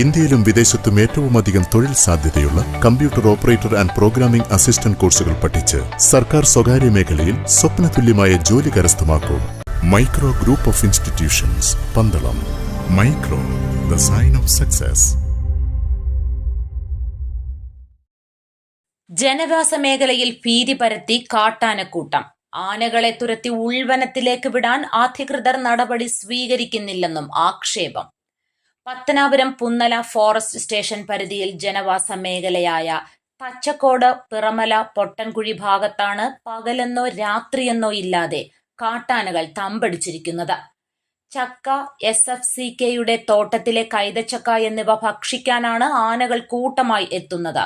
ഇന്ത്യയിലും വിദേശത്തും ഏറ്റവും അധികം തൊഴിൽ സാധ്യതയുള്ള computer operator and programming assistant കോഴ്സുകൾ പഠിച്ച് സർക്കാർ സ്വകാര്യ മേഖലയിൽ സ്വപ്നതുല്യമായ ജോലി കരസ്ഥമാക്കൂ. Micro group of institutions Pandalam. Micro the sign of success. ജനവാസ മേഖലയിൽ ഭീതി പരത്തി കാട്ടാനക്കൂട്ടം. ആനകളെ തുരത്തി ഉൾവനത്തിലേക്ക് വിടാൻ അധികൃതർ നടപടി സ്വീകരിക്കുന്നില്ലെന്നും ആക്ഷേപം. പത്തനാപുരം പുന്നല ഫോറസ്റ്റ് സ്റ്റേഷൻ പരിധിയിൽ ജനവാസ മേഖലയായ തച്ചക്കോട് പിറമല പൊട്ടൻകുഴി ഭാഗത്താണ് പകലെന്നോ രാത്രിയെന്നോ ഇല്ലാതെ കാട്ടാനകൾ തമ്പടിച്ചിരിക്കുന്നത്. ചക്ക എസ് എഫ് സി കെയുടെ തോട്ടത്തിലെ കൈതച്ചക്ക എന്നിവ ഭക്ഷിക്കാനാണ് ആനകൾ കൂട്ടമായി എത്തുന്നത്.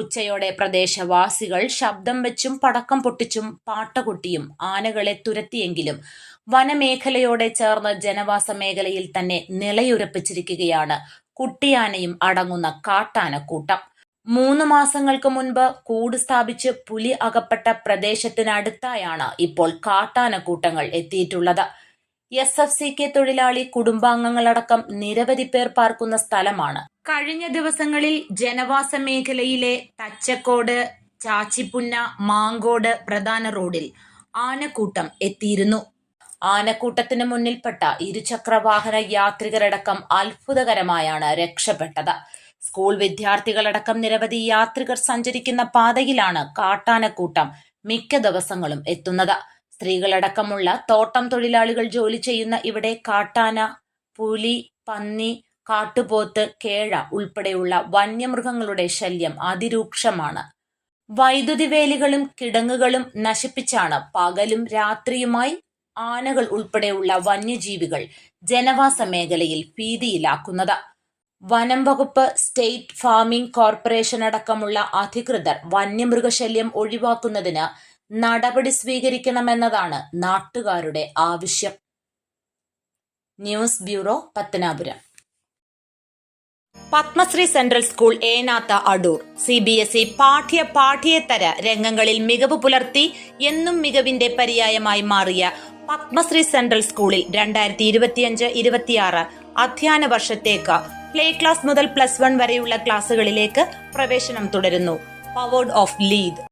ഉച്ചയോടെ പ്രദേശവാസികൾ ശബ്ദം വെച്ചും പടക്കം പൊട്ടിച്ചും പാട്ടകൊട്ടിയും ആനകളെ തുരത്തിയെങ്കിലും വനമേഖലയോടെ ചേർന്ന് ജനവാസ മേഖലയിൽ തന്നെ നിലയുറപ്പിച്ചിരിക്കുകയാണ് കുട്ടിയാനയും അടങ്ങുന്ന കാട്ടാനക്കൂട്ടം. മൂന്ന് മാസങ്ങൾക്ക് മുൻപ് കൂട് സ്ഥാപിച്ച് പുലി അകപ്പെട്ട പ്രദേശത്തിനടുത്തായാണ് ഇപ്പോൾ കാട്ടാനക്കൂട്ടങ്ങൾ എത്തിയിട്ടുള്ളത്. എസ് എഫ് സി കെ തൊഴിലാളി കുടുംബാംഗങ്ങളടക്കം നിരവധി പേർ പാർക്കുന്ന സ്ഥലമാണ്. കഴിഞ്ഞ ദിവസങ്ങളിൽ ജനവാസ മേഖലയിലെ തച്ചക്കോട് ചാച്ചിപ്പുന്ന മാങ്കോട് പ്രധാന റോഡിൽ ആനക്കൂട്ടം എത്തിയിരുന്നു. ആനക്കൂട്ടത്തിന് മുന്നിൽപ്പെട്ട ഇരുചക്ര വാഹന യാത്രികരടക്കം അത്ഭുതകരമായാണ് രക്ഷപ്പെട്ടത്. സ്കൂൾ വിദ്യാർത്ഥികളടക്കം നിരവധി യാത്രികർ സഞ്ചരിക്കുന്ന പാതയിലാണ് കാട്ടാനക്കൂട്ടം മിക്ക ദിവസങ്ങളും എത്തുന്നത്. സ്ത്രീകളടക്കമുള്ള തോട്ടം തൊഴിലാളികൾ ജോലി ചെയ്യുന്ന ഇവിടെ കാട്ടാന പുലി പന്നി കാട്ടുപോത്ത് കേഴ ഉൾപ്പെടെയുള്ള വന്യമൃഗങ്ങളുടെ ശല്യം അതിരൂക്ഷമാണ്. വൈദ്യുതി വേലികളും കിടങ്ങുകളും നശിപ്പിച്ചാണ് പകലും രാത്രിയുമായി ആനകൾ ഉൾപ്പെടെയുള്ള വന്യജീവികൾ ജനവാസ മേഖലയിൽ ഭീതിയിലാക്കുന്നത്. വനം വകുപ്പ് സ്റ്റേറ്റ് ഫാമിംഗ് കോർപ്പറേഷൻ അടക്കമുള്ള അധികൃതർ വന്യമൃഗശല്യം ഒഴിവാക്കുന്നതിന് നടപടി സ്വീകരിക്കണമെന്നതാണ് നാട്ടുകാരുടെ ആവശ്യം. News bureau Pathanapuram. Padmashree central school Enath Adoor. C B S E പാഠ്യ പാഠ്യേതര രംഗങ്ങളിൽ മികവ് പുലർത്തി എന്നും മികവിന്റെ പര്യായമായി മാറിയ പത്മശ്രീ സെൻട്രൽ സ്കൂളിൽ രണ്ടായിരത്തി ഇരുപത്തിയഞ്ച് ഇരുപത്തിയാറ് അധ്യയന വർഷത്തേക്ക് പ്ലേ ക്ലാസ് മുതൽ പ്ലസ് വൺ വരെയുള്ള ക്ലാസുകളിലേക്ക് പ്രവേശനം തുടരുന്നു. Powered of lead